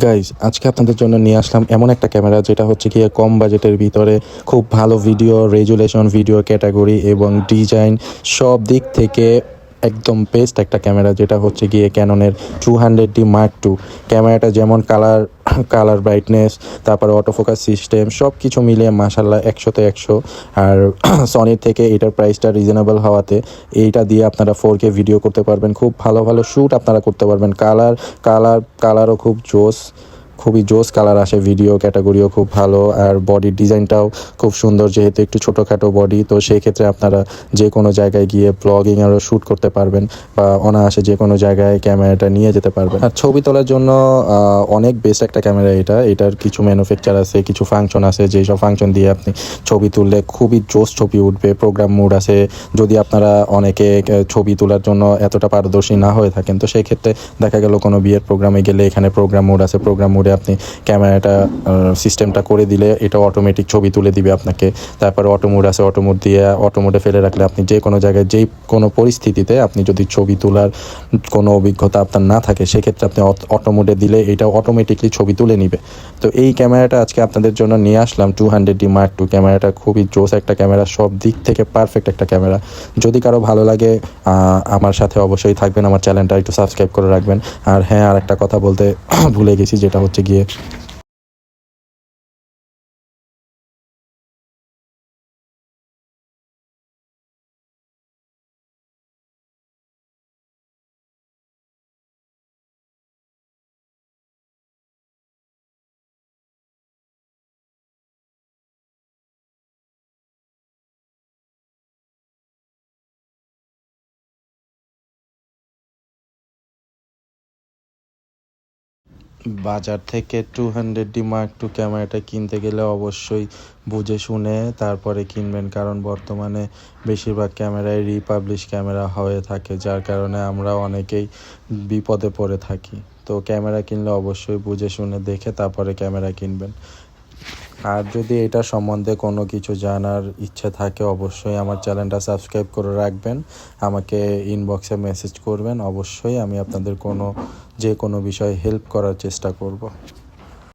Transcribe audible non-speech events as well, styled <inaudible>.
Guys আজকে আপনাদের জন্য নিয়ে আসলাম এমন একটা ক্যামেরা, যেটা হচ্ছে কি কম বাজেটের ভিতরে খুব ভালো ভিডিও রেজুলেশন ভিডিও ক্যাটাগরি এবং ডিজাইন সব দিক থেকে একদম বেস্ট একটা ক্যামেরা যেটা হচ্ছে গিয়ে ক্যাননের two hundred D mark two ক্যামেরাটা যেমন কালার কালার ব্রাইটনেস তারপরে অটোফোকাস সিস্টেম সব কিছু মিলিয়ে মাসাল্লাহ একশোতে একশো। আর <coughs> সনির থেকে এটার প্রাইসটা রিজনেবল হওয়াতে এইটা দিয়ে আপনারা ফোর কে ভিডিও করতে পারবেন। খুব ভালো ভালো শ্যুট আপনারা করতে পারবেন। কালার কালার কালারও খুব জোস। খুবই জোস কালার আসে ভিডিও ক্যাটাগরিও খুব ভালো আর বডির ডিজাইনটাও খুব সুন্দর যেহেতু একটু ছোটোখাটো বডি তো সেই ক্ষেত্রে আপনারা যে কোনো জায়গায় গিয়ে ব্লগিং আরও শ্যুট করতে পারবেন বা অনায়াসে যে কোনো জায়গায় ক্যামেরাটা নিয়ে যেতে পারবেন। আর ছবি তোলার জন্য অনেক বেস্ট একটা ক্যামেরা এটা। এটার কিছু ম্যানুফ্যাকচার আছে, কিছু ফাংশন আছে যেই সব ফাংশন দিয়ে আপনি ছবি তুললে খুবই জোস ছবি উঠবে প্রোগ্রাম মুড আছে। যদি আপনারা অনেকে ছবি তোলার জন্য এতটা পারদর্শী না হয়ে থাকেন, তো সেই ক্ষেত্রে দেখা গেল কোনো বিয়ের প্রোগ্রামে গেলে এখানে প্রোগ্রাম মোড আছে প্রোগ্রাম মোডে আপনি ক্যামেরাটা সিস্টেমটা করে দিলে এটা অটোমেটিক ছবি তুলে দিবে আপনাকে। তারপরে অটোমোড আছে অটো মোড দিয়ে অটোমোডে ফেলে রাখলে আপনি যে কোনো জায়গায়, যেই কোনো পরিস্থিতিতে আপনি যদি ছবি তোলার কোনো অভিজ্ঞতা আপনার না থাকে, সেক্ষেত্রে আপনি অটো মোডে দিলে এটা অটোমেটিকলি ছবি তুলে নিবে। তো এই ক্যামেরাটা আজকে আপনাদের জন্য নিয়ে আসলাম two hundred D mark two ক্যামেরাটা, খুবই জোস একটা ক্যামেরা, সব দিক থেকে পারফেক্ট একটা ক্যামেরা। যদি কারও ভালো লাগে আমার সাথে অবশ্যই থাকবেন, আমার চ্যানেলটা একটু সাবস্ক্রাইব করে রাখবেন। আর হ্যাঁ আর একটা কথা বলতে <coughs> ভুলে গেছি, যেটা হচ্ছে গিয়ে বাজার থেকে two hundred D mark two ক্যামেরাটা কিনতে গেলে অবশ্যই বুঝে শুনে তারপরে কিনবেন, কারণ বর্তমানে বেশিরভাগ ক্যামেরায় রিপাবলিশ ক্যামেরা হয়ে থাকে, যার কারণে আমরা অনেকেই বিপদে পড়ে থাকি। তো ক্যামেরা কিনলে অবশ্যই বুঝে শুনে দেখে তারপরে ক্যামেরা কিনবেন। আর যদি এটা সম্বন্ধে কোনো কিছু জানার ইচ্ছে থাকে, অবশ্যই আমার চ্যানেলটা সাবস্ক্রাইব করে রাখবেন। আমাকে ইনবক্সে মেসেজ করবেন। অবশ্যই আমি আপনাদের কোনো, যে কোনো বিষয়ে হেল্প করার চেষ্টা করব।